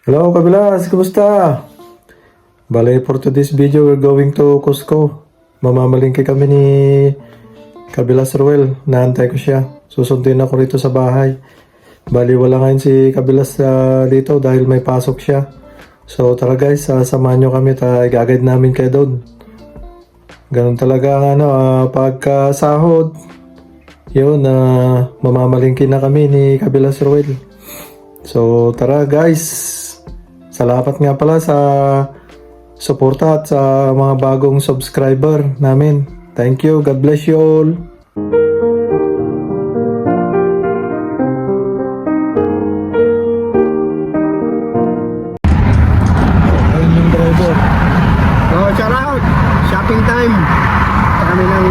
Hello, Kabilas! Kumusta? Bale, for today's video, we're going to Cusco. Mamamalingki kami ni Kabilas Ruel. Naantay ko siya. Susundin ako rito sa bahay. Bali, wala ngayon si Kabilas ah, dito dahil may pasok siya. So, tara guys, uh, samahan nyo kami. Ta, igagad namin kayo doon. Ganun talaga ang ano, ah, pagkasahod. Yun, na mamamalingki na kami ni Kabilas Ruel. So, tara guys. Salamat nga pala sa suporta at sa mga bagong subscriber namin. Thank you. God bless you all. Ayun yung driver. Shopping time! Kami ng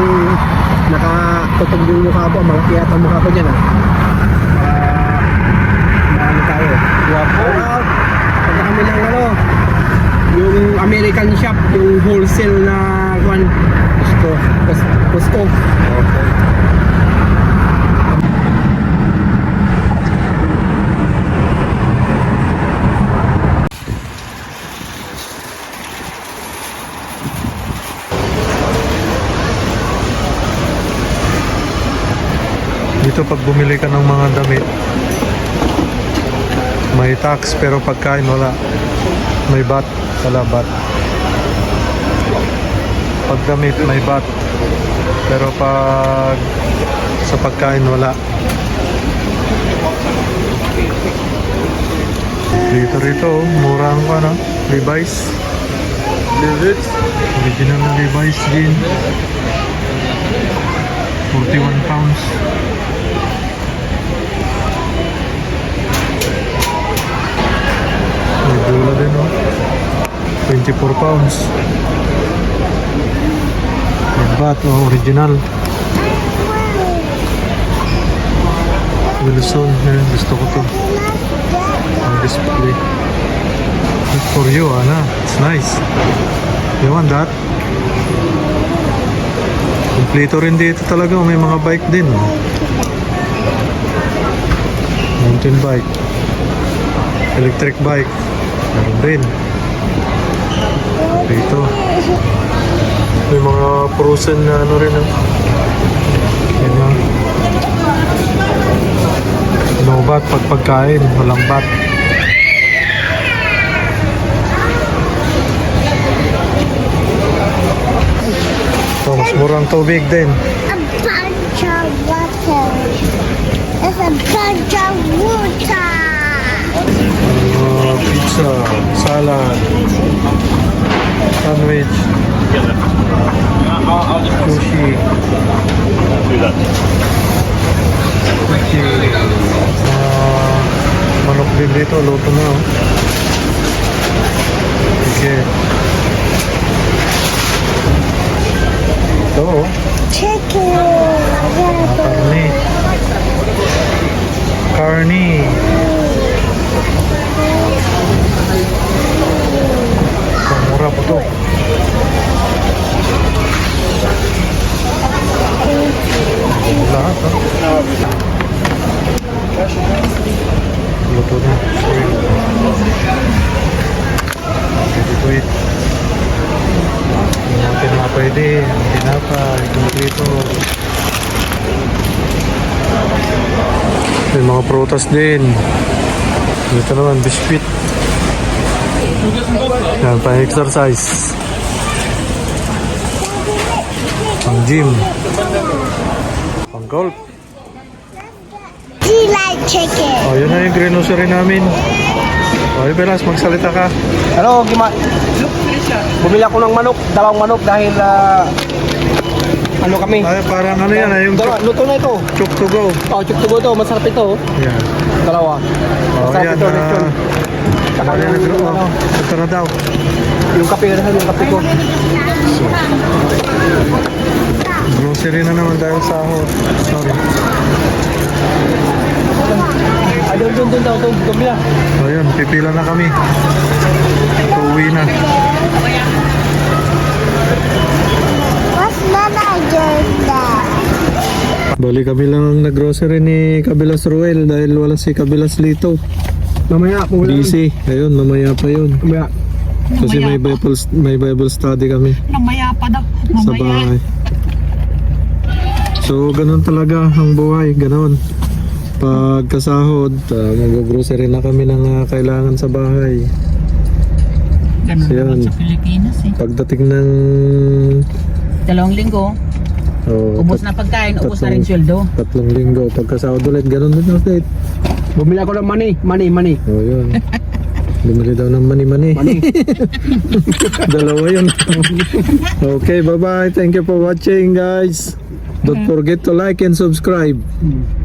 nakatutog yung mukha ko, malaki yata mukha ko dyan ah. Uh, ano tayo? Shout out! Punta kami ng ano, yung American shop, yung wholesale na kwan, Costco. Cos- Costco. Dito pag bumili ka ng mga damit, may tax pero pagkain wala. May bat, wala bat. Pag damit may bat. Pero pag sa pagkain wala. Dito rito, oh, mura ang ano, Levi's. Levi's? Original na Levi's jean. 41 pounds. May gula din oh. 24 pounds. May bat oh, original. Wilson, eh, gusto ko to. Ang display. Good for you, Ana. It's nice. You want that? Kompleto rin dito talaga. May mga bike din. oh. Mountain bike. Electric bike. Meron din. Dito. May mga frozen na ano rin. Oh. Yan na. No bat pag pagkain. Walang bat. So, mas murang tubig din. a bunch of water. It's a bunch of water. Uh, pizza, salad, sandwich, sushi, sushi, uh, manok din dito, luto na. oh. Sige. Ito, oh, Chicken. Karne. Eat. Yung mga tinapay din, ang tinapay, kumplito. May mga prutas din. Dito naman, biscuit. Yan, pang exercise. Pang gym. Pang golf. Do you like chicken? O, yun na yung grocery namin. O, Belas, magsalita ka. Hello, Gima. Bumili ako ng manok, dalawang manok dahil ah, ano kami. Ay, parang ano yan, ay, yung Dalawa, luto na ito. chok to go. Oh, chuk to to, masarap ito. oh. Yan. Dalawa. O, Masarap yan. ito, Uh, lechon. Saka yan, yung, nagro- ano, oh, ito na daw. yung kape, ano, yung kape ko. Grocery na naman dahil sa ako. Sorry. Ay, doon, doon, doon, doon, doon, doon, O, yun, pipila na kami. Uuwi na. What's manager there? Bali kami lang ang naggrocery ni Kabilas Ruel dahil wala si Kabilas Lito. Mamaya, pumunta. Busy. Ayun, mamaya pa yun. Mamaya. Kasi may Bible, may Bible study kami Namaya pa daw. sa Mamaya. bahay. So, ganun talaga ang buhay. Ganun. Pagkasahod, uh, mag-grocery na kami ng ah, kailangan sa bahay. Ganun So, yun. sa Pilipinas eh. Pagdating ng... Dalawang linggo, Oh, ubos na pagkain, ubos na rin sweldo. Tatlong linggo. Pagkasahod ulit, ganun din ulit. Bumili ako ng money, money, money. Oh, yun. Bumili daw ng mani-mani. Money. Dalawa yun. okay, bye-bye. Thank you for watching, guys. Don't forget to like and subscribe. Hmm.